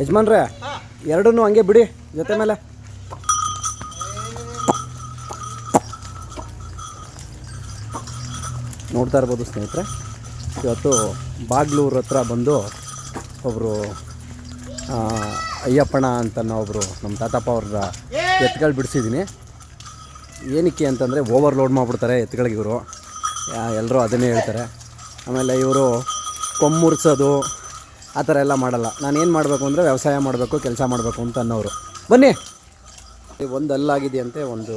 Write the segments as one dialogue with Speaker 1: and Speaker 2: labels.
Speaker 1: ಯಜಮಾನ್ರೆ, ಎರಡನ್ನೂ ಹಂಗೆ ಬಿಡಿ, ಜೊತೆ ಮೇಲೆ. ನೋಡ್ತಾ ಇರ್ಬೋದು ಸ್ನೇಹಿತರೆ, ಇವತ್ತು ಬಾಗ್ಲೂರ ಹತ್ರ ಬಂದು ಒಬ್ಬರು ಅಯ್ಯಪ್ಪಣ ಅಂತ ಒಬ್ಬರು ನಮ್ಮ ತಾತಪ್ಪ ಅವ್ರ ಎತ್ಗಳು ಬಿಡಿಸಿದ್ದೀನಿ ಏನಕ್ಕೆ ಅಂತಂದರೆ ಓವರ್ಲೋಡ್ ಮಾಡಿಬಿಡ್ತಾರೆ ಎತ್ತುಗಳಿಗೆ ಇವರು. ಎಲ್ಲರೂ ಅದನ್ನೇ ಹೇಳ್ತಾರೆ. ಆಮೇಲೆ ಇವರು ಕೊಮ್ಮುರ್ಸೋದು ಆ ಥರ ಎಲ್ಲ ಮಾಡಲ್ಲ. ನಾನು ಏನು ಮಾಡಬೇಕು ಅಂದರೆ ವ್ಯವಸಾಯ ಮಾಡಬೇಕು ಕೆಲಸ ಮಾಡಬೇಕು ಅಂತ ಅನ್ನೋರು. ಬನ್ನಿ. ಒಂದು ಹಲ್ಲಾಗಿದೆಯಂತೆ ಒಂದು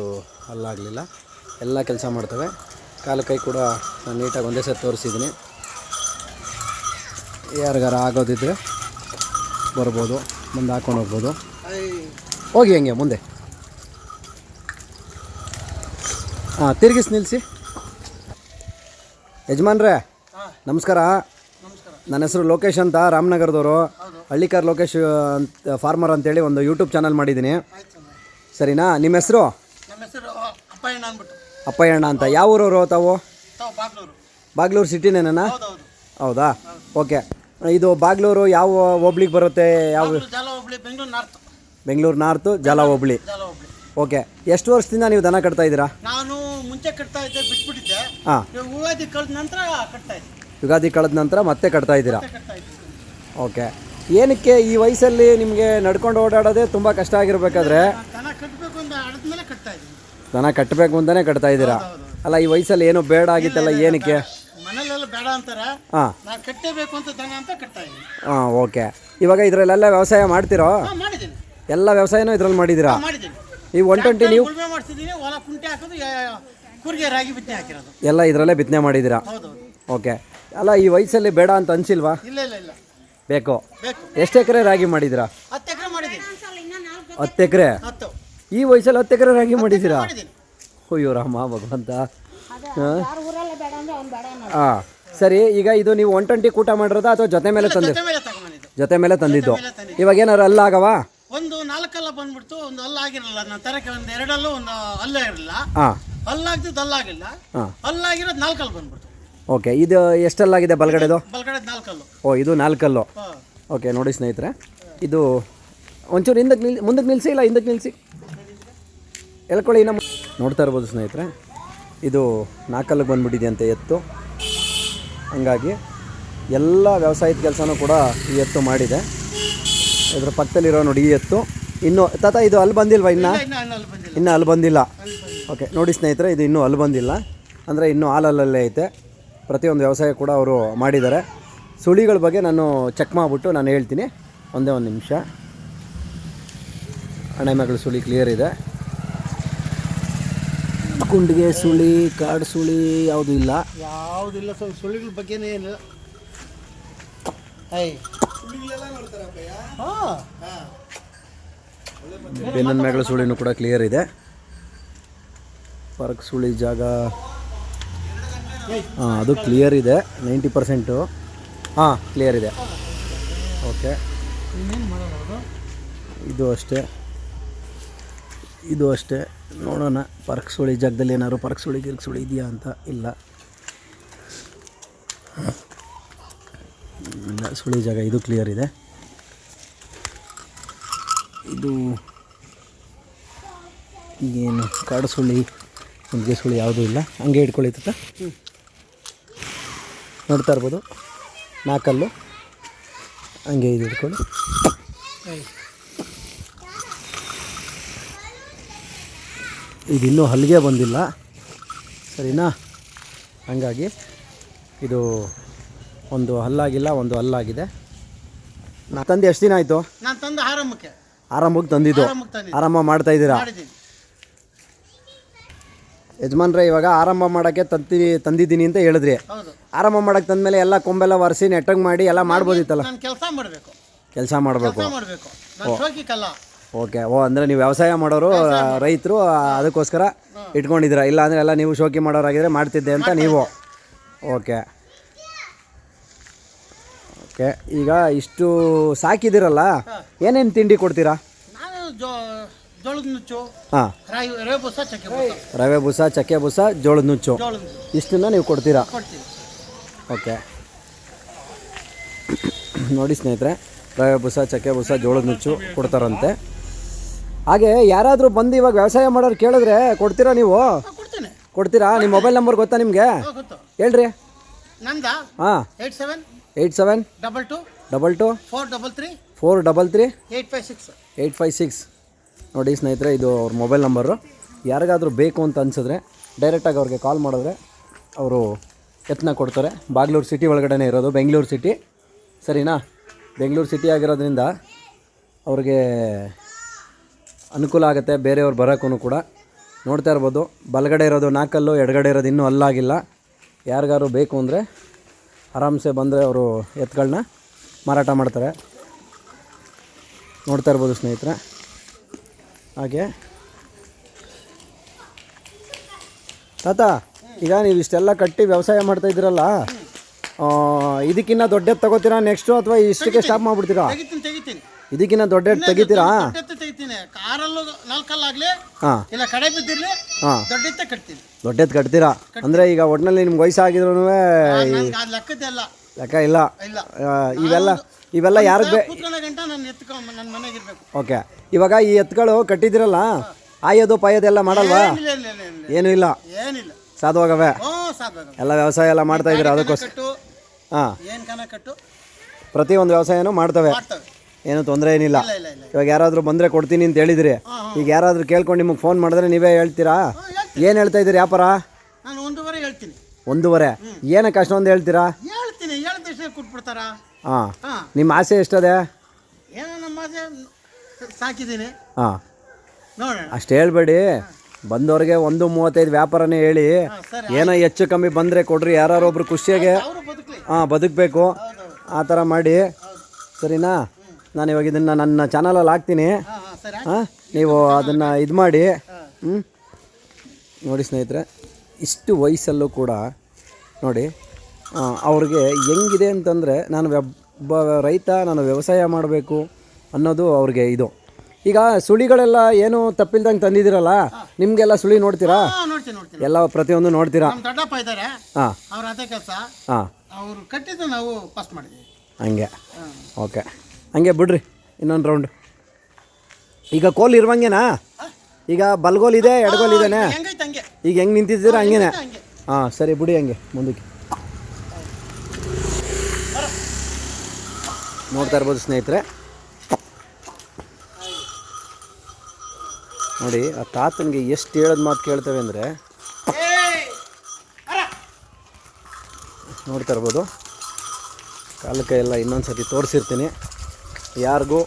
Speaker 1: ಹಲ್ಲಾಗಲಿಲ್ಲ ಎಲ್ಲ ಕೆಲಸ ಮಾಡ್ತವೆ. ಕಾಲು ಕೈ ಕೂಡ ನಾನು ನೀಟಾಗಿ ಒಂದೇ ಸತಿ ತೋರಿಸಿದ್ದೀನಿ. ಯಾರಿಗಾರ ಆಗೋದಿದ್ರೆ ಬರ್ಬೋದು ಮುಂದೆ ಹಾಕೊಂಡು ಹೋಗ್ಬೋದು. ಹೋಗಿ ಹಂಗೆ ಮುಂದೆ. ಹಾಂ ತಿರುಗಿಸಿ ನಿಲ್ಲಿಸಿ ಯಜಮಾನ್ರೇ ನಮಸ್ಕಾರ. ನನ್ನ ಹೆಸರು ಲೋಕೇಶ್ ಅಂತ ರಾಮನಗರದವರು. ಹಳ್ಳಿಕಾರ್ ಲೋಕೇಶ್ ಅಂತ ಫಾರ್ಮರ್ ಅಂತೇಳಿ ಒಂದು ಯೂಟ್ಯೂಬ್ ಚಾನಲ್ ಮಾಡಿದ್ದೀನಿ. ಸರಿನಾ? ನಿಮ್ಮ ಹೆಸರು?
Speaker 2: ನಮ್ಮ ಹೆಸರು ಅಪ್ಪಯ್ಯಣ್ಣ ಅಂದ್ಬಿಟ್ಟು.
Speaker 1: ಅಪ್ಪಯ್ಯಣ್ಣ ಅಂತ. ಯಾವ ಊರವರು ತಾವು?
Speaker 2: ತಾವು ಬಾಗ್ಲೂರು.
Speaker 1: ಬಾಗ್ಲೂರು ಸಿಟಿನೇನಾ
Speaker 2: ಹೌದೌದು.
Speaker 1: ಹೌದಾ? ಓಕೆ. ಇದು ಬಾಗ್ಲೂರು ಯಾವ ಹೋಬ್ಳಿಗೆ ಬರುತ್ತೆ? ಯಾವ
Speaker 2: ಬಾಗ್ಲೂರು ಜಾಲ ಹೋಬ್ಳಿ ಬೆಂಗಳೂರು ನಾರ್ತ್.
Speaker 1: ಬೆಂಗಳೂರು ನಾರ್ತು ಜಾಲ ಹೋಬ್ಳಿ.
Speaker 2: ಜಾಲ ಹೋಬ್ಳಿ.
Speaker 1: ಓಕೆ. ಎಷ್ಟು ವರ್ಷದಿಂದ ನೀವು ದನ ಕಟ್ತಾ ಇದ್ದೀರಾ?
Speaker 2: ನಾನು ಮುಂಚೆ ಕಟ್ತಾ ಇದ್ದೆ ಬಿಟ್ಬಿಟ್ಟಿದ್ದೆ.
Speaker 1: ಹಾಂ.
Speaker 2: ಇವಾಗ ಯುಗಾದಿ ಕಳೆದ ನಂತರ ಕಟ್ತಾ ಇದ್ದೆ.
Speaker 1: ಯುಗಾದಿ ಕಳೆದ ನಂತರ ಮತ್ತೆ ಕಟ್ತಾ ಇದ್ದೀರಾ? ಓಕೆ. ಏನಕ್ಕೆ ಈ ವಯಸ್ಸಲ್ಲಿ ನಿಮಗೆ ನಡ್ಕೊಂಡು ಓಡಾಡೋದೇ ತುಂಬ ಕಷ್ಟ ಆಗಿರಬೇಕಾದ್ರೆ?
Speaker 2: ದನ ಕಟ್ಟಬೇಕು
Speaker 1: ಅಂತಲೇ ಕಟ್ತಾ ಇದ್ದೀರಾ? ಅಲ್ಲ ಈ ವಯಸ್ಸಲ್ಲಿ ಏನು ಬೇಡ ಆಗಿತ್ತಲ್ಲ ಏನಕ್ಕೆ? ಹಾಂ. ಹಾಂ ಓಕೆ. ಇವಾಗ ಇದರಲ್ಲೆಲ್ಲ ವ್ಯವಸಾಯ ಮಾಡ್ತಿರೋ? ಎಲ್ಲ ವ್ಯವಸಾಯನೂ ಇದ್ರಲ್ಲಿ ಮಾಡಿದ್ದೀರಾ? ಈ ಒನ್ ಟ್ವೆಂಟಿ ನೀವು ಎಲ್ಲ ಇದರಲ್ಲೇ ಬಿತ್ತನೆ ಮಾಡಿದ್ದೀರಾ? ಓಕೆ. ಅಲ್ಲ ಈ ವಯಸ್ಸಲ್ಲಿ ಬೇಡ ಅಂತ ಅನ್ಸಿಲ್ವಾ?
Speaker 2: ಇಲ್ಲ ಇಲ್ಲ ಇಲ್ಲ.
Speaker 1: ಬೇಕು?
Speaker 2: ಬೇಕು.
Speaker 1: ಎಷ್ಟು ಎಕರೆ ರಾಗಿ ಮಾಡಿದ್ದೀರಾ
Speaker 2: ಹತ್ತು ಎಕರೆ ಮಾಡಿದ್ದೀನಿ.
Speaker 1: ಹತ್ತು ಎಕರೆ?
Speaker 2: ಹತ್ತು.
Speaker 1: ಈ ವಯಸ್ಸಲ್ಲಿ ಹತ್ತು ಎಕರೆ ರಾಗಿ ಮಾಡಿದ್ದೀರಾ?
Speaker 2: ಮಾಡಿದ್ದೀನಿ.
Speaker 1: ಅಯ್ಯೋ ರಾಮ ಭಗವಂತ. ಹಾಂ? ಸರಿ ಈಗ ಇದು ನೀವು ಒನ್ ಟ್ವೆಂಟಿ ಕೂಟ ಮಾಡಿರೋದಾ ಅಥವಾ ಜೊತೆ ಮೇಲೆ ತಂದಿದ್ದು
Speaker 2: ಜೊತೆ ಮೇಲೆ ತಗೊಂಬಂದಿದ್ದು.
Speaker 1: ಜೊತೆ ಮೇಲೆ ತಂದಿದ್ದು. ಇವಾಗ ಏನಾರು ಅಲ್ಲಾಗವಾ
Speaker 2: ಒಂದು ನಾಲ್ಕಲ್ಲ ಬಂದ್ಬಿಡ್ತು ಒಂದು ಹಲ್ಲಾಗಿರಲ್ಲ ನನ್ನ ತರಕ್ಕೆ ಒಂದು ಎರಡಲ್ಲೂ ಒಂದು ಅಲ್ಲೇ ಇರಲಿಲ್ಲ
Speaker 1: ಹಾಂ
Speaker 2: ಅಲ್ಲಾಗ್ತಿದ್ದು ಅಲ್ಲಾಗಿಲ್ಲ
Speaker 1: ಹಾಂ
Speaker 2: ಹಲ್ಲಾಗಿರೋದು ನಾಲ್ಕಲ್ಲಿ ಬಂದ್ಬಿಡ್ತು.
Speaker 1: ಓಕೆ ಇದು ಎಷ್ಟಲ್ಲಾಗಿದೆ ಬಲಗಡೆದು?
Speaker 2: ಬಲ್ಗಡೆ ನಾಲ್ಕಲ್ಲು.
Speaker 1: ಓ ಇದು ನಾಲ್ಕಲ್ಲು.
Speaker 2: ಹಾಂ.
Speaker 1: ಓಕೆ ನೋಡಿ ಸ್ನೇಹಿತರೆ ಇದು ಒಂಚೂರು ಹಿಂದಕ್ಕೆ ನಿಲ್ ಮುಂದಕ್ಕೆ ನಿಲ್ಲಿಸಿ ಇಲ್ಲ ಹಿಂದಕ್ಕೆ ನಿಲ್ಲಿಸಿ ಎಳ್ಕೊಳ್ಳಿ ಇನ್ನು ಮು- ನೋಡ್ತಾ ಇರ್ಬೋದು ಸ್ನೇಹಿತರೆ ಇದು ನಾಲ್ಕಲ್ಲಿಗೆ ಬಂದ್ಬಿಟ್ಟಿದೆಯಂತೆ ಎತ್ತು. ಹಂಗಾಗಿ ಎಲ್ಲ ವ್ಯವಸಾಯದ ಕೆಲಸನೂ ಕೂಡ ಈ ಎತ್ತು ಮಾಡಿದೆ. ಇದ್ರ ಪಕ್ಕದಲ್ಲಿರೋ ನೋಡಿ ಈ ಎತ್ತು. ಇನ್ನು ತಾತ ಇದು ಅಲ್ಲಿ ಬಂದಿಲ್ವಾ ಇನ್ನು?
Speaker 2: ಇನ್ನು ಹಣ್ಣಲ್ಲಿ ಬಂದಿಲ್ಲ.
Speaker 1: ಇನ್ನು ಅಲ್ಲಿ ಬಂದಿಲ್ಲ.
Speaker 2: ಅಲ್ಲಿ ಬಂದಿಲ್ಲ.
Speaker 1: ಓಕೆ ನೋಡಿ ಸ್ನೇಹಿತರೆ ಇದು ಇನ್ನೂ ಅಲ್ಲಿ ಬಂದಿಲ್ಲ. ಅಂದರೆ ಇನ್ನೂ ಹಾಲಲ್ಲೇ ಐತೆ. ಪ್ರತಿಯೊಂದು ವ್ಯವಸಾಯ ಕೂಡ ಅವರು ಮಾಡಿದ್ದಾರೆ. ಸುಳಿಗಳ ಬಗ್ಗೆ ನಾನು ಚೆಕ್ ಮಾಡಿಬಿಟ್ಟು ನಾನು ಹೇಳ್ತೀನಿ. ಒಂದೇ ಒಂದು ನಿಮಿಷ. ಮಗಳು ಸುಳಿ ಕ್ಲಿಯರ್ ಇದೆ. ಕುಂಡಿಗೆ ಸುಳಿ ಕಾಡು ಸುಳಿ ಯಾವುದೂ ಇಲ್ಲ.
Speaker 2: ಯಾವುದಿಲ್ಲ ಸ್ವಲ್ಪ ಸುಳಿಗಳ ಬಗ್ಗೆನೇ ಇಲ್ಲ.
Speaker 1: ಬೆನ್ನನ್ ಮೇಗಳ ಸುಳಿನೂ ಕೂಡ ಕ್ಲಿಯರ್ ಇದೆ. ಪರ್ಕ್ ಸುಳಿ ಜಾಗ. ಹಾಂ, ಅದು ಕ್ಲಿಯರ್ ಇದೆ. Ninety percent. ಹಾಂ ಕ್ಲಿಯರ್ ಇದೆ. ಓಕೆ. ಇದು ಅಷ್ಟೇ. ಇದು ಅಷ್ಟೇ. ನೋಡೋಣ. ಪರ್ಕ್ ಸುಳಿ, ಜಾಗದಲ್ಲಿ ಏನಾದ್ರು ಪರ್ಕ್ ಸುಳಿ, ಗಿರ್ಕ್ ಸುಳಿ ಇದೆಯಾ ಅಂತ? ಇಲ್ಲ. ಇಲ್ಲ, ಸುಳಿ ಜಾಗ ಇದು ಕ್ಲಿಯರ್ ಇದೆ. ಇದು ಏನು ಕಾಡು ಸುಳಿ ಸುಳಿ ಯಾವುದೂ ಇಲ್ಲ. ಹಂಗೆ ಇಟ್ಕೊಳ್ಳಿ ನೋಡ್ತಾ ಇರ್ಬೋದು. ನಾಲ್ಕಲ್ಲು ಹಂಗೆ ಇದು ಹಿಡ್ಕೊಂಡು
Speaker 2: ಐ
Speaker 1: ಇದಿನ್ನೂ ಹಲ್ಲಿಗೆ ಬಂದಿಲ್ಲ. ಸರಿನಾ? ಹಂಗಾಗಿ ಇದು ಒಂದು ಹಲ್ಲಾಗಿಲ್ಲ ಒಂದು ಹಲ್ಲಾಗಿದೆ. ನಾ ತಂದು ಎಷ್ಟು ದಿನ ಆಯಿತು?
Speaker 2: ನಾನು ತಂದ ಆರಂಭಕ್ಕೆ. ಆರಂಭಕ್ಕೆ ತಂದಿದ್ದು.
Speaker 1: ಆರಂಭ ಮಾಡ್ತಾ ಇದ್ದೀರಾ? ಯಜಮಾನ್ರೆ ಇವಾಗ ಆರಂಭ ಮಾಡೋಕ್ಕೆ ತಂತಿ ತಂದಿದ್ದೀನಿ ಅಂತ ಹೇಳಿದ್ರಿ. ಆರಂಭ ಮಾಡೋಕ್ಕೆ ತಂದಮೇಲೆ ಎಲ್ಲ ಕೊಂಬೆಲ್ಲ ಒರೆಸಿ ನೆಟ್ಟಗೆ ಮಾಡಿ ಎಲ್ಲ ಮಾಡ್ಬೋದಿತ್ತಲ್ಲ?
Speaker 2: ನಾನು ಕೆಲಸ ಮಾಡಬೇಕು.
Speaker 1: ಕೆಲಸ ಮಾಡಬೇಕು.
Speaker 2: ಕೆಲಸ ಮಾಡಬೇಕು. ನಾನು ಶೋಕಿಕಲ್ಲ.
Speaker 1: ಓಕೆ. ಓ ಅಂದರೆ ನೀವು ವ್ಯವಸಾಯ ಮಾಡೋರು ರೈತರು ಅದಕ್ಕೋಸ್ಕರ ಇಟ್ಕೊಂಡಿದ್ದೀರಾ? ಇಲ್ಲ ಅಂದರೆ ಎಲ್ಲ ನೀವು ಶೋಕಿ ಮಾಡೋರಾಗಿದ್ರೆ ಮಾಡ್ತಿದ್ದೆ ಅಂತ ನೀವು. ಓಕೆ. ಓಕೆ. ಈಗ ಇಷ್ಟು ಸಾಕಿದ್ದೀರಲ್ಲ? ಏನೇನು ತಿಂಡಿ ಕೊಡ್ತೀರಾ?
Speaker 2: ನಾನು ಜೋ ಜೋಳದ ನುಚ್ಚು
Speaker 1: ಹಾಂ.
Speaker 2: ರಾಯಿ ರವೆ ಬೂಸ ಚಕ್ಕೆ ಬೂಸ.
Speaker 1: ರವೆ ಬುಸ ಚಕ್ಕೆ ಬುಸ ಜೋಳದ ನುಚ್ಚು.
Speaker 2: ಜೋಳದ ನುಚ್ಚು.
Speaker 1: ಇಷ್ಟನ್ನು ನೀವು ಕೊಡ್ತೀರಾ? ಓಕೆ. ನೋಡಿ ಸ್ನೇಹಿತರೆ ರವೆ ಬುಸ ಚಕ್ಕೆ ಬುಸ ಜೋಳದ ನುಚ್ಚು ಕೊಡ್ತಾರಂತೆ. ಹಾಗೆ ಯಾರಾದರೂ ಬಂದು ಇವಾಗ ವ್ಯವಸಾಯ ಮಾಡೋರು ಕೇಳಿದ್ರೆ ಕೊಡ್ತೀರಾ ನೀವು?
Speaker 2: ಹಾ, ಕೊಡ್ತೇನೆ.
Speaker 1: ಕೊಡ್ತೀರಾ? ನಿಮ್ಮ ಮೊಬೈಲ್ ನಂಬರ್ ಗೊತ್ತಾ ನಿಮಗೆ?
Speaker 2: ಹಾ, ಗೊತ್ತು.
Speaker 1: ಹೇಳ್ರಿ.
Speaker 2: ನಂದ?
Speaker 1: ಹಾಂ.
Speaker 2: Eight seven?
Speaker 1: Eight seven?
Speaker 2: Double two?
Speaker 1: Double two?
Speaker 2: Four double three?
Speaker 1: Four double three?
Speaker 2: Eight five six.
Speaker 1: Eight five six. ನೋಡಿ ಸ್ನೇಹಿತರೆ, ಇದು ಅವ್ರ ಮೊಬೈಲ್ ನಂಬರು ಯಾರಿಗಾದರೂ ಬೇಕು ಅಂತ ಅನಿಸಿದ್ರೆ ಡೈರೆಕ್ಟಾಗಿ ಅವ್ರಿಗೆ ಕಾಲ್ ಮಾಡಿದ್ರೆ ಅವರು ಯತ್ನ ಕೊಡ್ತಾರೆ. ಬಾಗ್ಲೂರು ಸಿಟಿ ಒಳಗಡೆ ಇರೋದು, ಬೆಂಗಳೂರು ಸಿಟಿ ಸರಿನಾ? ಬೆಂಗಳೂರು ಸಿಟಿ ಆಗಿರೋದ್ರಿಂದ ಅವ್ರಿಗೆ ಅನುಕೂಲ ಆಗುತ್ತೆ, ಬೇರೆಯವ್ರು ಬರೋಕ್ಕೂ ಕೂಡ. ನೋಡ್ತಾ ಇರ್ಬೋದು, ಬಲಗಡೆ ಇರೋದು ನಾಲ್ಕಲ್ಲು, ಎಡಗಡೆ ಇರೋದು ಇನ್ನೂ ಅಲ್ಲಾಗಿಲ್ಲ. ಯಾರಿಗಾರು ಬೇಕು ಅಂದರೆ ಆರಾಮ್ಸೆ ಬಂದರೆ ಅವರು ಎತ್ತುಗಳನ್ನ ಮಾರಾಟ ಮಾಡ್ತಾರೆ. ನೋಡ್ತಾ ಇರ್ಬೋದು ಸ್ನೇಹಿತರೆ. ಹಾಗೆ. ತಾತ ಈಗ ನೀವು ಇಷ್ಟೆಲ್ಲ ಕಟ್ಟಿ ವ್ಯವಸಾಯ ಮಾಡ್ತಾ ಇದ್ದೀರಲ್ಲ ಇದಕ್ಕಿನ್ನ ದೊಡ್ಡ ತಗೋತೀರಾ ನೆಕ್ಸ್ಟು ಅಥವಾ ಇಷ್ಟಕ್ಕೆ ಸ್ಟಾಪ್ ಮಾಡ್ಬಿಡ್ತೀರಾ?
Speaker 2: ತೆಗಿತೀನಿ ತೆಗಿತೀನಿ.
Speaker 1: ಇದಕ್ಕಿನ್ನ ದೊಡ್ಡ ತೆಗಿತೀರಾ?
Speaker 2: ದೊಡ್ಡ ತೆಗಿತೀನಿ. ಕಾರಲ್ಲೂ ನಾಲ್ಕಲ್ಲಾಗ್ಲಿ
Speaker 1: ಹಾಂ.
Speaker 2: ಇಲ್ಲ ಕಡೆ ಬಿದ್ದಿರ್ಲಿ
Speaker 1: ಹಾಂ.
Speaker 2: ದೊಡ್ಡ ಕಟ್ತೀನಿ.
Speaker 1: ದೊಡ್ಡದು ಕಟ್ತೀರಾ? ಅಂದರೆ ಈಗ ಒಟ್ಟಿನಲ್ಲಿ ನಿಮ್ಗೆ ವಯಸ್ಸಾಗಿದ್ರು
Speaker 2: ಲೆಕ್ಕದ್ದೆಲ್ಲ
Speaker 1: ಲೆಕ್ಕ ಇಲ್ಲ. ಇವೆಲ್ಲ ಇವೆಲ್ಲ ಯಾರಿಗೆ ಓಕೆ. ಇವಾಗ ಈ ಎತ್ತುಗಳು ಕಟ್ಟಿದ್ದೀರಲ್ಲ ಆಯೋದು ಪಾಯೋದೆಲ್ಲ ಮಾಡಲ್ವಾ? ಏನೂ ಇಲ್ಲ. ಸಾಧುವಾಗವೆ? ಎಲ್ಲ ವ್ಯವಸಾಯ ಎಲ್ಲ ಮಾಡ್ತಾ ಇದ್ದೀರಾ ಅದಕ್ಕೋಸ್ಕರ? ಹಾಂ. ಪ್ರತಿಯೊಂದು ವ್ಯವಸಾಯನೂ ಮಾಡ್ತವೆ. ಏನು ತೊಂದರೆ ಏನಿಲ್ಲ. ಇವಾಗ ಯಾರಾದರೂ ಬಂದರೆ ಕೊಡ್ತೀನಿ ಅಂತ ಹೇಳಿದ್ರಿ ಈಗ ಯಾರಾದರೂ ಕೇಳ್ಕೊಂಡು ನಿಮಗೆ ಫೋನ್ ಮಾಡಿದ್ರೆ ನೀವೇ ಹೇಳ್ತೀರಾ? ಏನು ಹೇಳ್ತಾ ಇದ್ದೀರಿ ವ್ಯಾಪಾರ?
Speaker 2: ಒಂದೂವರೆ
Speaker 1: ಏನಕ್ಕೆ ಅಷ್ಟೊಂದು ಹೇಳ್ತೀರಾ? ಹಾಂ.
Speaker 2: ಹಾಂ.
Speaker 1: ನಿಮ್ಮ ಆಸೆ ಎಷ್ಟದೆ?
Speaker 2: ಏನೋ ನಮ್ಮ ಆಸೆ ಸಾಕಿದ್ದೀನಿ.
Speaker 1: ಹಾಂ.
Speaker 2: ನೋಡೋಣ.
Speaker 1: ಅಷ್ಟು ಹೇಳ್ಬೇಡಿ. ಬಂದವ್ರಿಗೆ ಒಂದು ಮೂವತ್ತೈದು ವ್ಯಾಪಾರನೇ ಹೇಳಿ.
Speaker 2: ಸರಿ
Speaker 1: ಏನೋ ಹೆಚ್ಚು ಕಮ್ಮಿ ಬಂದರೆ ಕೊಡ್ರಿ ಯಾರು ಒಬ್ರು ಖುಷಿಯಾಗೆ
Speaker 2: ಅವರು ಬದುಕಲಿ.
Speaker 1: ಹಾಂ ಬದುಕಬೇಕು. ಆ ಥರ ಮಾಡಿ. ಸರಿನಾ? ನಾನು ಇವಾಗ ಇದನ್ನು ನನ್ನ ಚಾನಲಲ್ಲಿ ಹಾಕ್ತೀನಿ.
Speaker 2: ಹಾಂ ಹಾಂ ಸರಿ
Speaker 1: ಹಾಂ ನೀವು ಅದನ್ನು ಇದು ಮಾಡಿ. ಹ್ಞೂ ನೋಡಿ ಸ್ನೇಹಿತರೆ ಇಷ್ಟು ವಯಸ್ಸಲ್ಲೂ ಕೂಡ ನೋಡಿ ಅವ್ರಿಗೆ ಹೆಂಗಿದೆ ಅಂತಂದರೆ ನಾನು ಒಬ್ಬ ರೈತ ನಾನು ವ್ಯವಸಾಯ ಮಾಡಬೇಕು ಅನ್ನೋದು ಅವ್ರಿಗೆ ಇದು. ಈಗ ಸುಳಿಗಳೆಲ್ಲ ಏನು ತಪ್ಪಿಲ್ದಂಗೆ ತಂದಿದ್ದೀರಲ್ಲ ನಿಮಗೆಲ್ಲ ಸುಳಿ ನೋಡ್ತೀರಾ? ಎಲ್ಲ ಪ್ರತಿಯೊಂದು ನೋಡ್ತೀರಾ?
Speaker 2: ನಮ್ಮ ದೊಡ್ಡಪ್ಪ ಇದ್ದಾರೆ.
Speaker 1: ಹಾಂ.
Speaker 2: ಅವ್ರ ಅದೇ ಕೆಲಸ.
Speaker 1: ಹಾಂ.
Speaker 2: ಅವರು ಕಟ್ಟಿದ್ದು ನಾವು ಪಾಸ್ ಮಾಡಿದ್ವಿ.
Speaker 1: ಹಂಗೆ. ಓಕೆ. ಹಂಗೆ ಬಿಡ್ರಿ ಇನ್ನೊಂದು ರೌಂಡ್ ಈಗ ಕೋಲ್ ಇರುವಂಗೆನಾ? ಈಗ ಬಲ್ಗೋಲ್ ಇದೆ ಎಡಗೋಲ್ ಇದೇನೆ? ಈಗ ಹೆಂಗೆ. ನಿಂತಿದ್ದೀರಾ ಹಂಗೇನೆ?
Speaker 2: ಹಂಗೆ.
Speaker 1: ಹಾಂ ಸರಿ ಬಿಡಿ ಹಂಗೆ ಮುಂದಕ್ಕೆ. ನೋಡ್ತಾ ಇರ್ಬೋದು ಸ್ನೇಹಿತರೆ. ನೋಡಿ, ಆ ತಾತನಿಗೆ ಎಷ್ಟು ಹೇಳೋದು ಮಾತು ಕೇಳ್ತೇವೆ ಅಂದರೆ! ನೋಡ್ತಾ ಇರ್ಬೋದು. ಕಾಲಕ್ಕೆ ಎಲ್ಲ ಇನ್ನೊಂದು ಸರ್ತಿ ತೋರಿಸಿರ್ತೀನಿ. ಯಾರಿಗೂ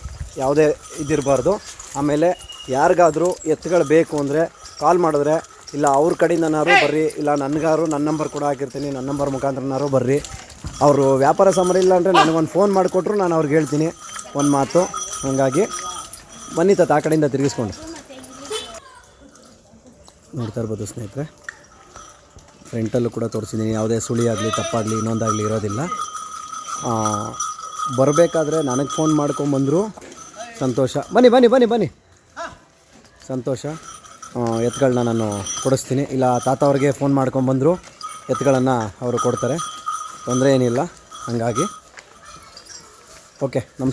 Speaker 1: ಯಾವುದೇ ಇದಿರಬಾರ್ದು. ಆಮೇಲೆ ಯಾರಿಗಾದರೂ ಎತ್ತುಗಳು ಬೇಕು ಅಂದರೆ ಕಾಲ್ ಮಾಡಿದ್ರೆ, ಇಲ್ಲ ಅವ್ರ ಕಡೆಯಿಂದನಾರು ಬರ್ರಿ, ಇಲ್ಲ ನನಗಾದ್ರು ನನ್ನ ನಂಬರ್ ಕೂಡ ಹಾಕಿರ್ತೀನಿ ನನ್ನ ನಂಬರ್ ಮುಖಾಂತರನಾರು ಬರ್ರಿ. ಅವರು ವ್ಯಾಪಾರ ಸಮರ ಇಲ್ಲ ಅಂದರೆ ನನಗೊಂದು ಫೋನ್ ಮಾಡಿಕೊಟ್ರು ನಾನು ಅವ್ರಿಗೆ ಹೇಳ್ತೀನಿ ಒಂದು ಮಾತು. ಹಾಗಾಗಿ ಬನ್ನಿ ತಾತ, ಆ ಕಡೆಯಿಂದ ತಿರುಗಿಸ್ಕೊಂಡು. ನೋಡ್ತಾ ಇರ್ಬೋದು ಸ್ನೇಹಿತರೆ ಫ್ರಂಟಲ್ಲೂ ಕೂಡ ತೋರಿಸಿದ್ದೀನಿ. ಯಾವುದೇ ಸುಳಿ ಆಗಲಿ, ತಪ್ಪಾಗಲಿ, ಇನ್ನೊಂದಾಗಲಿ ಇರೋದಿಲ್ಲ. ಬರಬೇಕಾದ್ರೆ ನನಗೆ ಫೋನ್ ಮಾಡ್ಕೊಂಬಂದರು ಸಂತೋಷ. ಬನ್ನಿ ಬನ್ನಿ ಬನ್ನಿ ಬನ್ನಿ. ಸಂತೋಷ. ಎತ್ತುಗಳನ್ನ ನಾನು ಕೊಡಿಸ್ತೀನಿ. ಇಲ್ಲ, ತಾತ ಅವ್ರಿಗೆ ಫೋನ್ ಮಾಡ್ಕೊಂಬಂದರು ಎತ್ತುಗಳನ್ನು ಅವರು ಕೊಡ್ತಾರೆ. ತೊಂದರೆ ಏನಿಲ್ಲ. ಹಾಗಾಗಿ. ಓಕೆ ನಮಸ್ಕಾರ.